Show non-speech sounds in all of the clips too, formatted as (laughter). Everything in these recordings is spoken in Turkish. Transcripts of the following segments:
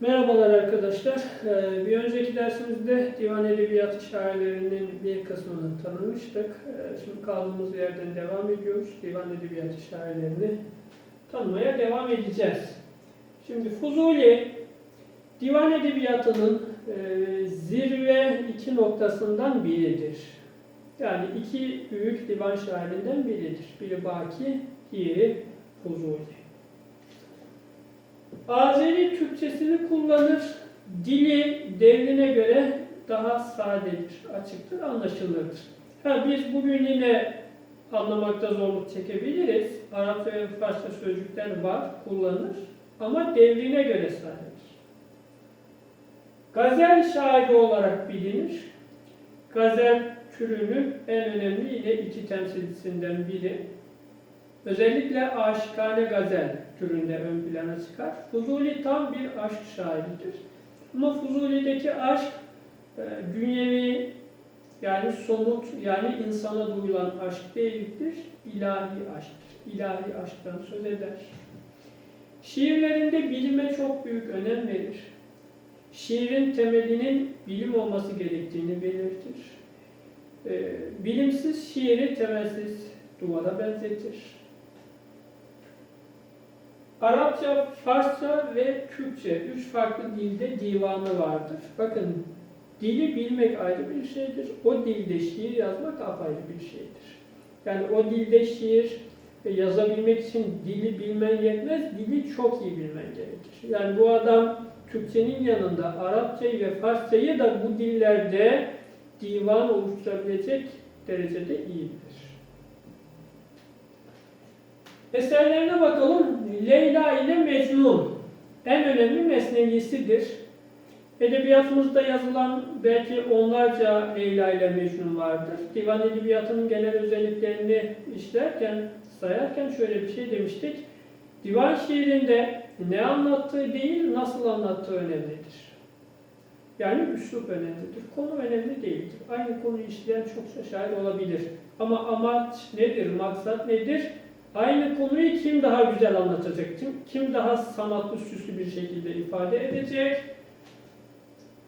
Merhabalar arkadaşlar. Ee, Bir önceki dersimizde divan edebiyatı şairlerinin bir kısmını tanımıştık. Ee, Şimdi kaldığımız yerden devam ediyoruz. Divan edebiyatı şairlerini tanımaya devam edeceğiz. Şimdi Fuzuli, divan edebiyatının e, zirve iki noktasından biridir. Yani iki büyük divan şairinden biridir. Biri Baki, diğeri Fuzuli. Azeri Türkçesini kullanır. Dili devrine göre daha sadedir, açıktır, anlaşılırdır. Ha, biz bugün yine anlamakta zorluk çekebiliriz. Arapça ve Farsça sözcükler var, kullanır. Ama devrine göre sadedir. Gazel şairi olarak bilinir. Gazel türünün en önemli ile iki temsilcisinden biri. Özellikle aşikane gazel türünde ön plana çıkar. Fuzuli tam bir aşk şairidir. Ama Fuzuli'deki aşk e, dünyevi yani somut yani insana duyulan aşk değildir, ilahi aşktır. İlahi aşktan söz eder. Şiirlerinde bilime çok büyük önem verir. Şiirin temelinin bilim olması gerektiğini belirtir. E, bilimsiz şiiri temelsiz duvara benzetir. Arapça, Farsça ve Türkçe üç farklı dilde divanı vardır. Bakın dili bilmek ayrı bir şeydir. O dilde şiir yazmak apayrı bir şeydir. Yani o dilde şiir yazabilmek için dili bilmen yetmez, dili çok iyi bilmen gerekir. Yani bu adam Türkçenin yanında Arapçayı ve Farsçayı da bu dillerde divan oluşturabilecek derecede iyi bilir. Eserlerine bakalım. Leyla ile Mecnun en önemli mesnevisidir. Edebiyatımızda yazılan belki onlarca Leyla ile Mecnun vardır. Divan edebiyatının genel özelliklerini işlerken, sayarken şöyle bir şey demiştik. Divan şiirinde ne anlattığı değil, nasıl anlattığı önemlidir. Yani üslup önemlidir. Konu önemli değildir. Aynı konuyu işleyen çokça şair olabilir. Ama amaç nedir, maksat nedir? Aynı konuyu kim daha güzel anlatacak, kim, daha sanatlı, süslü bir şekilde ifade edecek?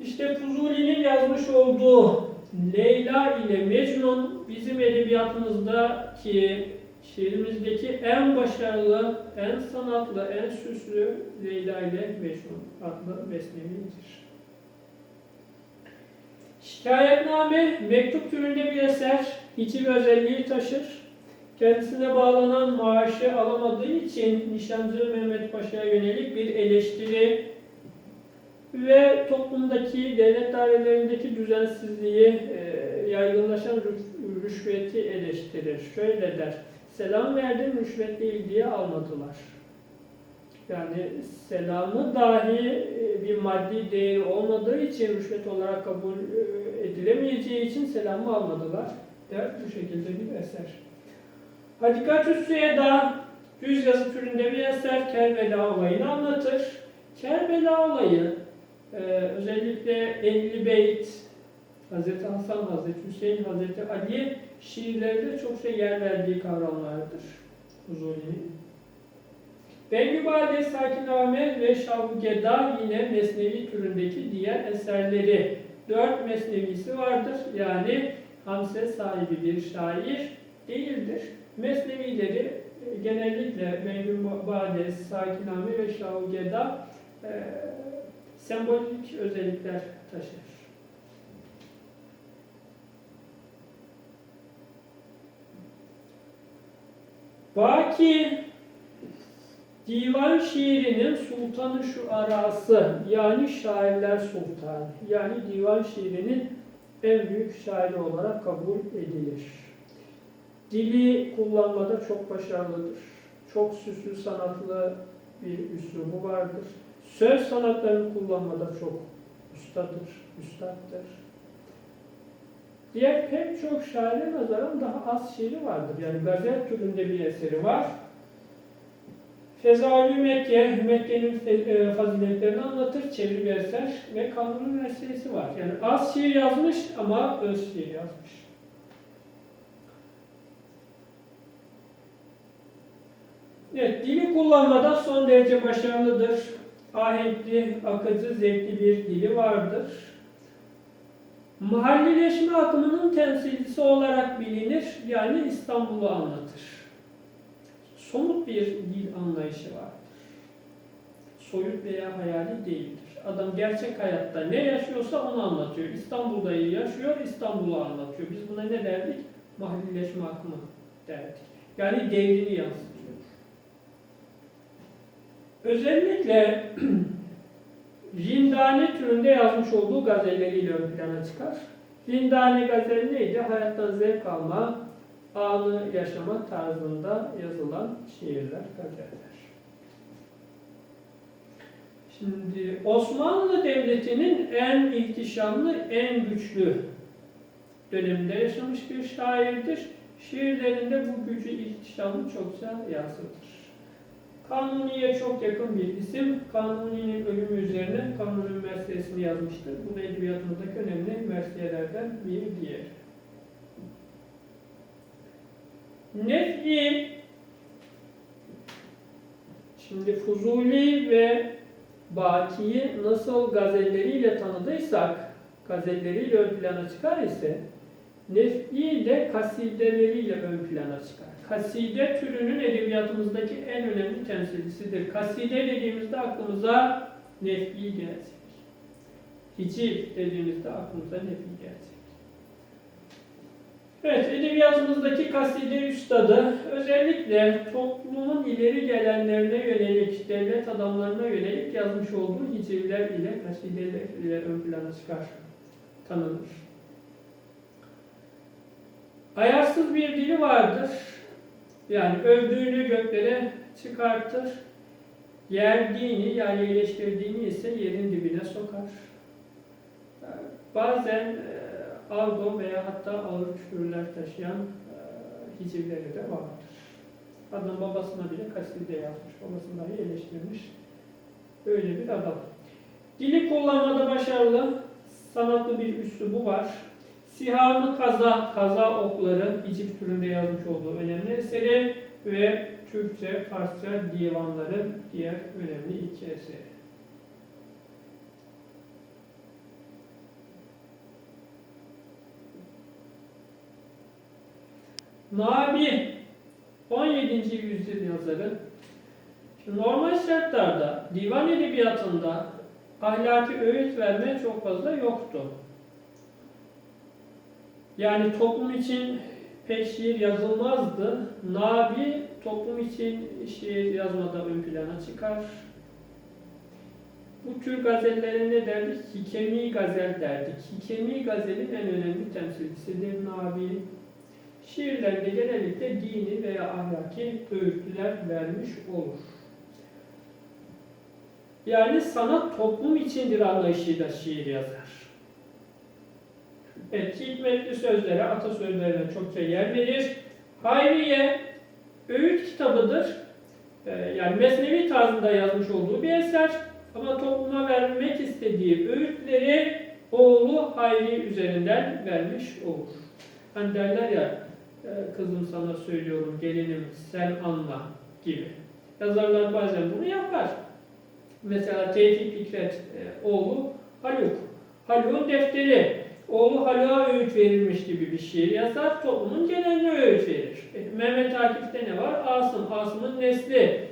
İşte Fuzuli'nin yazmış olduğu Leyla ile Mecnun bizim edebiyatımızdaki, şiirimizdeki en başarılı, en sanatlı, en süslü Leyla ile Mecnun adlı besnemidir. Şikayetname mektup türünde bir eser, hiciv özelliği taşır. Kendisine bağlanan maaşı alamadığı için Nişancı Mehmet Paşa'ya yönelik bir eleştiri ve toplumdaki devlet dairelerindeki düzensizliği, e, yaygınlaşan rüş- rüşveti eleştirir. Şöyle der, selam verdim rüşvet değil diye almadılar. Yani selamı dahi e, bir maddi değeri olmadığı için rüşvet olarak kabul e, edilemeyeceği için selamı almadılar der bu şekilde bir eser. Hadikatü Süeda düz yazı türünde bir eser Kerbela olayını anlatır. Kerbela olayı e, özellikle Ehli Beyt, Hz. Hasan, Hz. Hüseyin, Hz. Ali şiirlerinde çokça yer verdiği kavramlardır Huzuli'nin. Bengübade, Sakiname ve Şavgeda yine Mesnevi türündeki diğer eserleri. Dört mesnevisi vardır. Yani hamse sahibi bir şair değildir. Mesnevileri e, genellikle Bengübade, Sakiname ve Şavgeda e, sembolik özellikler taşır. Baki divan şiirinin sultanı şu arası yani şairler sultanı yani divan şiirinin en büyük şairi olarak kabul edilir. Dili kullanmada çok başarılıdır. Çok süslü sanatlı bir üslubu vardır. Söz sanatlarını kullanmada çok ustadır, üstattır. Diğer pek çok şaire nazaran daha az şiiri vardır. Yani gazel türünde bir eseri var. Fezalü Mekke, Mekke'nin e, faziletlerini anlatır, çeviri bir eser ve kanuni meselesi var. Yani az şiir yazmış ama öz şiir yazmış. Evet, dili kullanmada son derece başarılıdır. ahenkli, akıcı, zevkli bir dili vardır. Mahallileşme akımının temsilcisi olarak bilinir, yani İstanbul'u anlatır. Somut bir dil anlayışı vardır. Soyut veya hayali değildir. Adam gerçek hayatta ne yaşıyorsa onu anlatıyor. İstanbul'da yaşıyor, İstanbul'u anlatıyor. Biz buna ne derdik? Mahallileşme akımı derdik. Yani devrini yansıtıyor. Özellikle (clears throat) Rindani türünde yazmış olduğu gazelleriyle ön plana çıkar. Rindani gazel neydi? Hayattan zevk alma, anı yaşama tarzında yazılan şiirler, gazeller. Şimdi Osmanlı Devleti'nin en ihtişamlı, en güçlü döneminde yaşamış bir şairdir. Şiirlerinde bu gücü, ihtişamı çokça yansıtır. Kanuni'ye çok yakın bir isim. Kanuni'nin ölümü üzerine Kanuni Mersiyesini yazmıştır. Bu da edebiyatımızdaki önemli mersiyelerden bir diğer. Nef'i Şimdi Fuzuli ve Baki'yi nasıl gazelleriyle tanıdıysak, gazelleriyle ön plana çıkar ise Nef'i de kasideleriyle ön plana çıkar. Kaside türünün edebiyatımızdaki en önemli temsilcisidir. Kaside dediğimizde aklımıza Nef'i gelecek. Hiciv dediğimizde aklımıza Nef'i gelecek. Evet, edebiyatımızdaki kaside üstadı özellikle toplumun ileri gelenlerine yönelik, devlet adamlarına yönelik yazmış olduğu hicivler ile, kasideler ile ön plana çıkar, tanınır. Ayarsız bir dili vardır. Yani övdüğünü göklere çıkartır. Yerdiğini yani eleştirdiğini ise yerin dibine sokar. Bazen e, argo veya hatta ağır küfürler taşıyan e, hicivleri de vardır. Adam babasına bile kaside yazmış, babasını dahi eleştirmiş. Öyle bir adam. Dili kullanmada başarılı, sanatlı bir üslubu var. Sihamı kaza, kaza okları hiciv türünde yazmış olduğu önemli eseri ve Türkçe, Farsça divanları diğer önemli iki eseri. Nabi 17. yüzyıl yazarı. Normal şartlarda divan edebiyatında ahlaki öğüt verme çok fazla yoktu. Yani toplum için pek şiir yazılmazdı. Nabi toplum için şiir yazmada ön plana çıkar. Bu tür gazellere ne derdik? Hikemi gazel derdik. Hikemi gazelin en önemli temsilcisidir Nabi. Şiirlerinde genellikle dini veya ahlaki öğütler vermiş olur. Yani sanat toplum içindir anlayışıyla şiir yazar. Evet, hikmetli sözlere, atasözlerine çokça yer verir. Hayriye, öğüt kitabıdır. Ee, yani mesnevi tarzında yazmış olduğu bir eser. Ama topluma vermek istediği öğütleri oğlu Hayri üzerinden vermiş olur. Hani derler ya, e, kızım sana söylüyorum, gelinim sen anla gibi. Yazarlar bazen bunu yapar. Mesela Tevfik Fikret e, oğlu Haluk. Haluk'un defteri oğlu Haluk'a öğüt verilmiş gibi bir şiir yazar, toplumun geneline öğüt verir. E, Mehmet Akif'te ne var? Asım, Asım'ın nesli.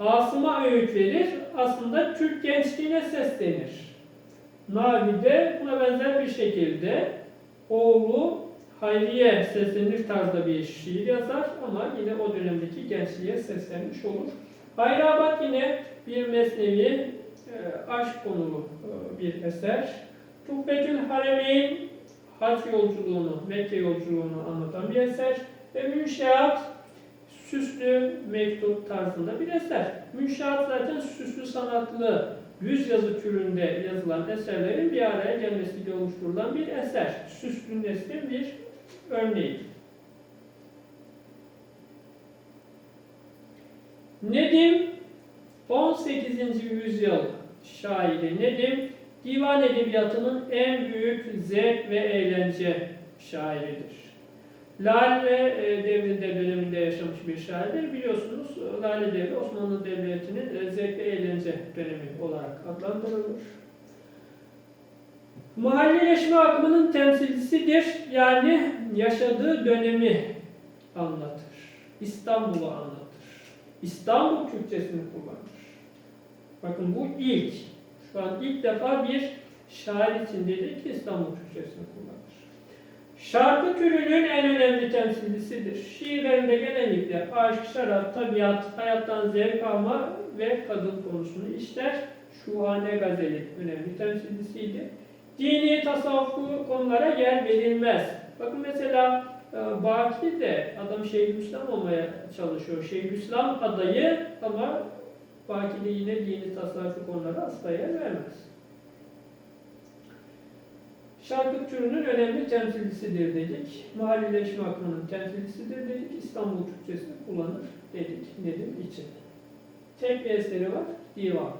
Asım'a öğüt verir, aslında Türk gençliğine seslenir. Navi'de buna benzer bir şekilde oğlu Hayriye seslenir tarzda bir şiir yazar ama yine o dönemdeki gençliğe seslenmiş olur. Hayrabat yine bir mesnevi, e, aşk konulu e, bir eser. Tuhbetül Haremeyn hac yolculuğunu, Mekke yolculuğunu anlatan bir eser ve Münşeat süslü mektup tarzında bir eser. Münşeat zaten süslü sanatlı yüz yazı türünde yazılan eserlerin bir araya gelmesiyle oluşturulan bir eser. Süslü neslin bir örneği. Nedim 18. yüzyıl şairi Nedim divan edebiyatının en büyük zevk ve eğlence şairidir. Lale devrinde döneminde yaşamış bir şairdir. Biliyorsunuz e, Lale devri Osmanlı Devleti'nin e, zevk ve eğlence dönemi olarak adlandırılır. Mahalleleşme akımının temsilcisidir. Yani yaşadığı dönemi anlatır. İstanbul'u anlatır. İstanbul Türkçesini kullanır. Bakın bu ilk. Şu an ilk defa bir şair için dedik ki İstanbul Türkçesini kullanır. Şarkı türünün en önemli temsilcisidir. Şiirlerinde genellikle aşk, şarap, tabiat, hayattan zevk alma ve kadın konusunu işler. Şuhane Gazeli önemli temsilcisiydi. Dini, tasavvufu konulara yer verilmez. Bakın mesela e, Baki de adam Şeyhülislam olmaya çalışıyor. Şeyhülislam adayı ama Baki de yine dini, tasavvufu konulara asla yer vermez. Şarkı türünün önemli temsilcisidir dedik. Mahalleleşme akımının temsilcisidir dedik. İstanbul Türkçesini kullanır dedik Nedim için. Tek bir eseri var, divan.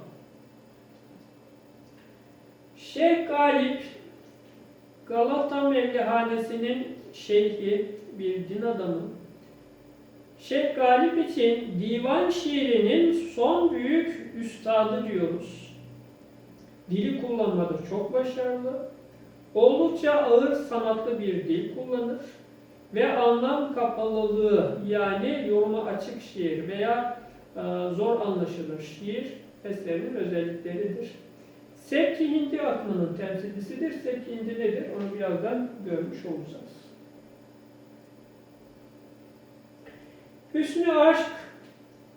Şeyh Galip, Galata Mevlihanesi'nin şeyhi, bir din adamı. Şeyh Galip için divan şiirinin son büyük üstadı diyoruz. Dili kullanmada çok başarılı. Oldukça ağır sanatlı bir dil kullanır ve anlam kapalılığı yani yoruma açık şiir veya e, zor anlaşılır şiir eserinin özellikleridir. Sevki Hindi akımının temsilcisidir. Sevki Hindi nedir? Onu birazdan görmüş olacağız. Hüsnü Aşk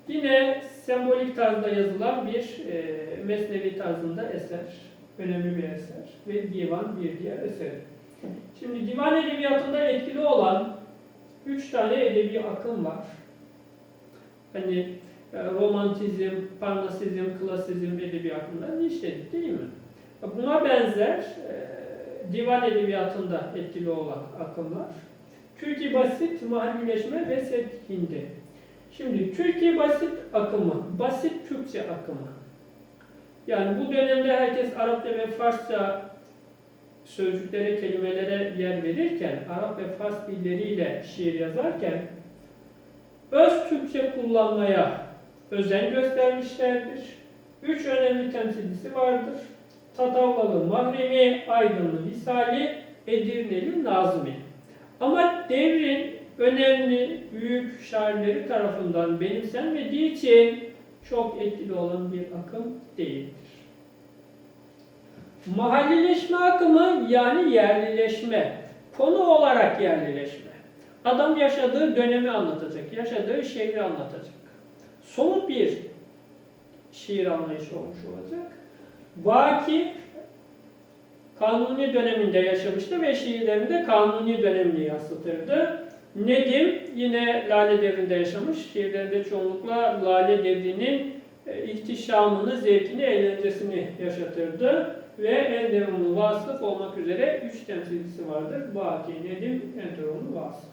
yine sembolik tarzda yazılan bir e, mesnevi tarzında eser önemli bir eser ve divan bir diğer eser. Şimdi divan edebiyatında etkili olan üç tane edebi akım var. Hani e, romantizm, parnasizm, klasizm edebi akımlarını işledik değil mi? Buna benzer e, divan edebiyatında etkili olan akımlar. Türkiye basit, mahallileşme ve sevk hindi. Şimdi Türkiye basit akımı, basit Türkçe akımı. Yani bu dönemde herkes Arapça ve Farsça sözcüklere, kelimelere yer verirken, Arap ve Fars dilleriyle şiir yazarken öz Türkçe kullanmaya özen göstermişlerdir. Üç önemli temsilcisi vardır. Tatavlalı Mahremi, Aydınlı Visali, Edirneli Nazmi. Ama devrin önemli büyük şairleri tarafından benimsenmediği için çok etkili olan bir akım değildir. Mahallileşme akımı yani yerlileşme, konu olarak yerlileşme. Adam yaşadığı dönemi anlatacak, yaşadığı şehri anlatacak. Somut bir şiir anlayışı olmuş olacak. Vaki Kanuni döneminde yaşamıştı ve şiirlerinde Kanuni dönemini yansıtırdı. Nedim yine Lale devrinde yaşamış. Şiirlerinde çoğunlukla Lale devrinin e, ihtişamını, zevkini, eğlencesini yaşatırdı. Ve en devamlı vasıf olmak üzere üç temsilcisi vardır. Baki, Nedim, en devamlı vasıf.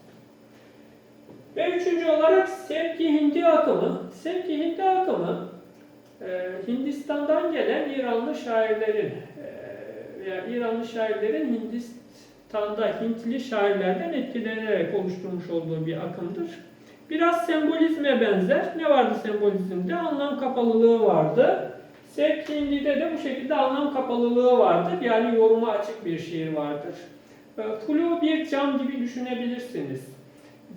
Ve üçüncü olarak Sevki Hindi akımı. Sevki Hindi akımı e, Hindistan'dan gelen İranlı şairlerin veya İranlı şairlerin Hindistan'da Hintli şairlerden etkilenerek oluşturmuş olduğu bir akımdır. Biraz sembolizme benzer. Ne vardı sembolizmde? Anlam kapalılığı vardı. Sevk Hindi'de de bu şekilde anlam kapalılığı vardır. Yani yoruma açık bir şiir vardır. E, Flu bir cam gibi düşünebilirsiniz.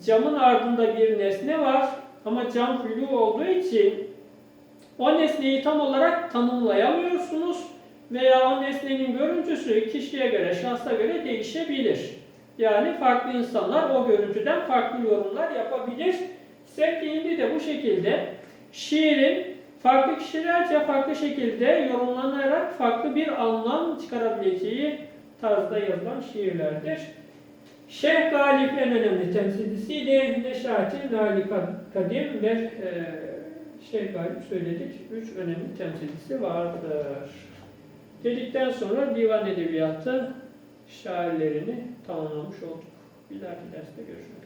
Camın ardında bir nesne var ama cam flu olduğu için o nesneyi tam olarak tanımlayamıyorsunuz veya o nesnenin görüntüsü kişiye göre, şahsa göre değişebilir. Yani farklı insanlar o görüntüden farklı yorumlar yapabilir. Sevki Hindi de bu şekilde şiirin farklı kişilerce farklı şekilde yorumlanarak farklı bir anlam çıkarabileceği tarzda yazılan şiirlerdir. Şeyh Galip en önemli temsilcisiydi. Neşati, Nali Kadim ve e, Şeyh Galip söyledik. Üç önemli temsilcisi vardır. Dedikten sonra divan edebiyatı şairlerini tamamlamış olduk. Dahaki derste görüşmek üzere.